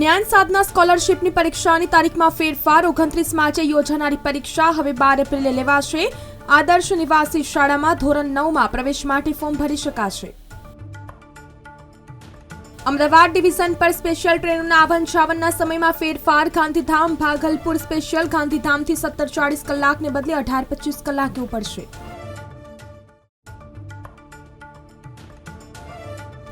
જ્ઞાન સાધના સ્કોલરશીપની પરીક્ષાની તારીખમાં ફેરફાર, ઓગણત્રીસ માર્ચે યોજાનારી પરીક્ષા હવે બાર એપ્રિલે લેવાશે. આદર્શ નિવાસી શાળામાં ધોરણ નવમાં પ્રવેશ માટે ફોર્મ ભરી શકાશે. અમદાવાદ ડિવિઝન પર સ્પેશિયલ ટ્રેનોના આવન જાવનના સમયમાં ફેરફાર ગાંધીધામ ભાગલપુર સ્પેશિયલ, ગાંધીધામથી સત્તર ચાળીસ કલાકને બદલે અઢાર પચીસ કલાકે ઉપડશે.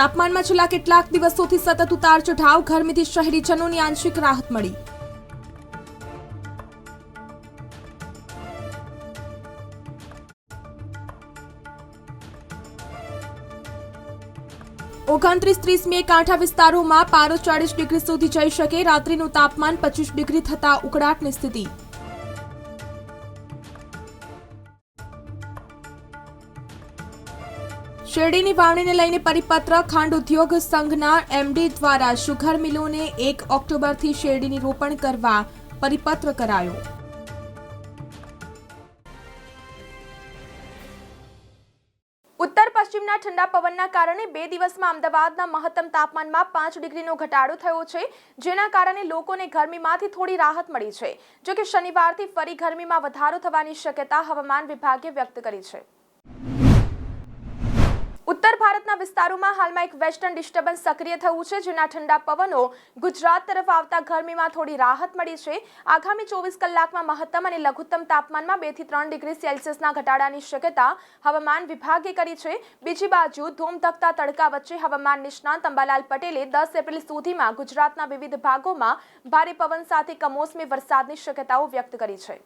તાપમાનમાં છેલ્લા કેટલાક દિવસોથી સતત ઉતાર ચઢાવ ગરમીથી શહેરીજનોની આંશિક રાહત મળી. ઓગણત્રીસ ત્રીસ મે કાંઠા વિસ્તારોમાં પારો ચાળીસ ડિગ્રી સુધી જઈ શકે. રાત્રિનું તાપમાન પચીસ ડિગ્રી થતા ઉકળાટની સ્થિતિ. શેરડીની વાવણીને લઈને પરિપત્ર, ખાંડ ઉદ્યોગ સંઘના એમડી દ્વારા શુગર મિલોને એક ઓક્ટોબરથી શેરડીની રોપણ કરવા પરિપત્ર કરાયો. ઉત્તર પશ્ચિમના ઠંડા પવનના કારણે બે દિવસમાં અમદાવાદના મહત્તમ તાપમાનમાં પાંચ ડિગ્રીનો ઘટાડો થયો છે, જેના કારણે લોકોને ગરમીમાંથી થોડી રાહત મળી છે. જો કે શનિવારથી ફરી ગરમીમાં વધારો થવાની શક્યતા હવામાન વિભાગે વ્યક્ત કરી છે. ઉત્તર ભારતના વિસ્તારોમાં હાલમાં એક વેસ્ટર્ન ડિસ્ટર્બન્સ સક્રિય થયું છે, જેના ઠંડા પવનો ગુજરાત તરફ આવતા ગરમીમાં થોડી રાહત મળી છે. આગામી ચોવીસ કલાકમાં મહત્તમ અને લઘુત્તમ તાપમાનમાં બેથી ત્રણ ડિગ્રી સેલ્સિયસના ઘટાડાની શક્યતા હવામાન વિભાગે કરી છે. બીજી બાજુ, ધૂમધકતા તડકા વચ્ચે હવામાન નિષ્ણાંત અંબાલાલ પટેલે દસ એપ્રિલ સુધીમાં ગુજરાતના વિવિધ ભાગોમાં ભારે પવન સાથે કમોસમી વરસાદની શક્યતાઓ વ્યક્ત કરી છે.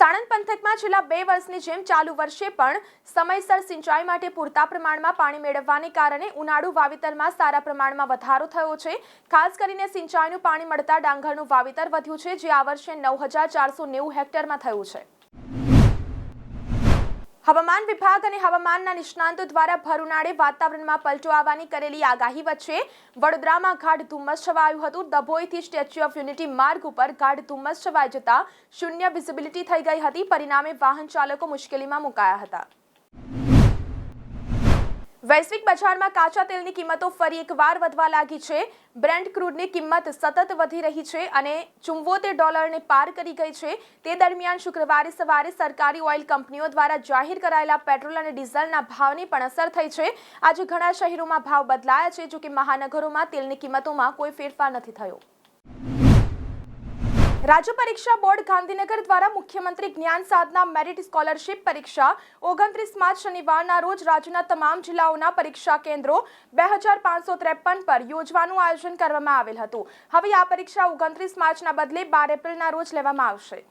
સાણંદ પંથકમાં છેલ્લા બે વર્ષની જેમ ચાલુ વર્ષે પણ સમયસર સિંચાઈ માટે પૂરતા પ્રમાણમાં પાણી મેળવવાને કારણે ઉનાળુ વાવેતરમાં સારા પ્રમાણમાં વધારો થયો છે. ખાસ કરીને સિંચાઈનું પાણી મળતા ડાંગરનું વાવેતર વધ્યું છે, જે આ વર્ષે નવ હેક્ટરમાં થયું છે. હવામાન વિભાગ અને હવામાનના નિષ્ણાંતો દ્વારા ભર ઉનાળે વાતાવરણમાં પલટો આવવાની કરેલી આગાહી વચ્ચે વડોદરામાં ગાઢ ધુમ્મસ છવાયું હતું. દભોઈથી સ્ટેચ્યુ ઓફ યુનિટી માર્ગ ઉપર ગાઢ ધુમ્મસ છવાઈ જતા શૂન્ય વિઝિબિલિટી થઈ ગઈ હતી. પરિણામે વાહન ચાલકો મુશ્કેલીમાં મુકાયા હતા. વૈશ્વિક બજારમાં કાચા તેલની કિંમતો ફરી એકવાર વધવા લાગી છે. બ્રેન્ડ ક્રૂડની કિંમત સતત વધી રહી છે અને ચુંવોતેર ડોલરને પાર કરી ગઈ છે. તે દરમિયાન શુક્રવારે સવારે સરકારી ઓઇલ કંપનીઓ દ્વારા જાહેર કરાયેલા પેટ્રોલ અને ડીઝલના ભાવની પણ અસર થઈ છે. આજે ઘણા શહેરોમાં ભાવ બદલાયા છે, જોકે મહાનગરોમાં તેલની કિંમતોમાં કોઈ ફેરફાર નથી થયો. રાજ્ય પરીક્ષા બોર્ડ ગાંધીનગર દ્વારા મુખ્યમંત્રી જ્ઞાન સાધના મેરિટ સ્કોલરશીપ પરીક્ષા ઓગણત્રીસ માર્ચ શનિવારના રોજ રાજ્યના તમામ જિલ્લાઓના પરીક્ષા કેન્દ્રો બે હજાર પાંચસો ત્રેપન પર યોજવાનું આયોજન કરવામાં આવેલ હતું. હવે આ પરીક્ષા ઓગણત્રીસ માર્ચના બદલે બાર એપ્રિલના રોજ લેવામાં આવશે.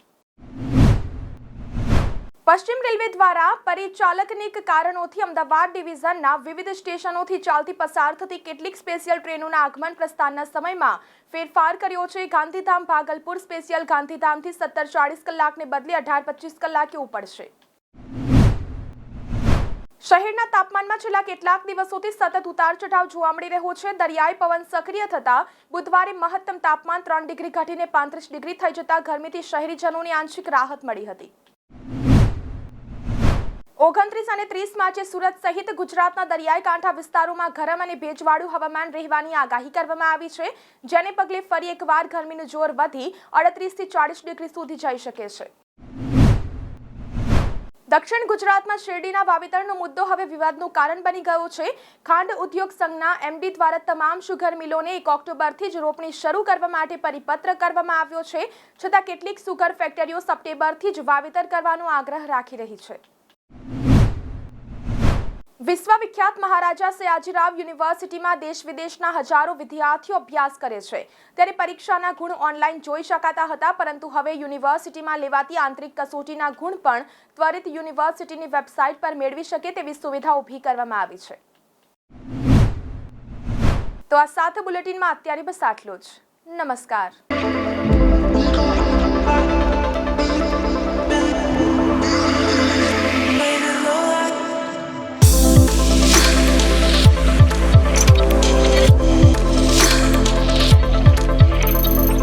પશ્ચિમ રેલવે દ્વારા પરિચાલકનિક કારણોથી અમદાવાદ ડિવિઝનના વિવિધ સ્ટેશનોથી ચાલતી પસાર થતી કેટલીક સ્પેશિયલ ટ્રેનોના આગમન પ્રસ્થાનના સમયમાં ફેરફાર કર્યો છે. ગાંધીધામ ભાગલપુર સ્પેશિયલ ગાંધીધામથી સત્તર ચાળીસ કલાકને બદલે અઢાર પચીસ કલાકે ઉપડશે શહેરના તાપમાનમાં છેલ્લા કેટલાક દિવસોથી સતત ઉતાર ચઢાવ જોવા મળી રહ્યો છે. દરિયાઈ પવન સક્રિય થતા બુધવારે મહત્તમ તાપમાન ત્રણ ડિગ્રી ઘટીને પાંત્રીસ ડિગ્રી થઈ જતા ગરમીથી શહેરીજનોની આંશિક રાહત મળી હતી. ઓગણત્રીસ અને ત્રીસ માર્ચે સુરત સહિત ગુજરાતના દરિયાઈ કાંઠા વિસ્તારોમાં ગરમ અને ભેજવાળું હવામાન રહેવાની આગાહી કરવામાં આવી છે, જેને પગલે ફરી એકવાર ગરમીનું જોર વધી અડત્રીસથી ચાળીસ ડિગ્રી સુધી જઈ શકે છે. દક્ષિણ ગુજરાતમાં શેરડીના વાવેતરનો મુદ્દો હવે વિવાદનું કારણ બની ગયો છે. ખાંડ ઉદ્યોગ સંઘના એમડી દ્વારા તમામ સુગર મિલોને એક ઓક્ટોબરથી જ રોપણી શરૂ કરવા માટે પરિપત્ર કરવામાં આવ્યો છે, છતાં કેટલીક સુગર ફેક્ટરીઓ સપ્ટેમ્બરથી જ વાવેતર કરવાનો આગ્રહ રાખી રહી છે. વિશ્વવિખ્યાત મહારાજા સયાજીરાવ યુનિવર્સિટીમાં દેશ વિદેશના હજારો વિદ્યાર્થીઓ અભ્યાસ કરે છે. ત્યારે પરીક્ષાના ગુણ ઓનલાઈન જોઈ શકાતા હતા, પરંતુ હવે યુનિવર્સિટીમાં લેવાતી આંતરિક કસોટીના ગુણ પણ ત્વરિત યુનિવર્સિટીની વેબસાઇટ પર મેળવી શકે તેવી સુવિધા ઊભી કરવામાં આવી છે. તો આ સાથે બુલેટિનમાં અત્યારે બસ આટલું જ. નમસ્કાર.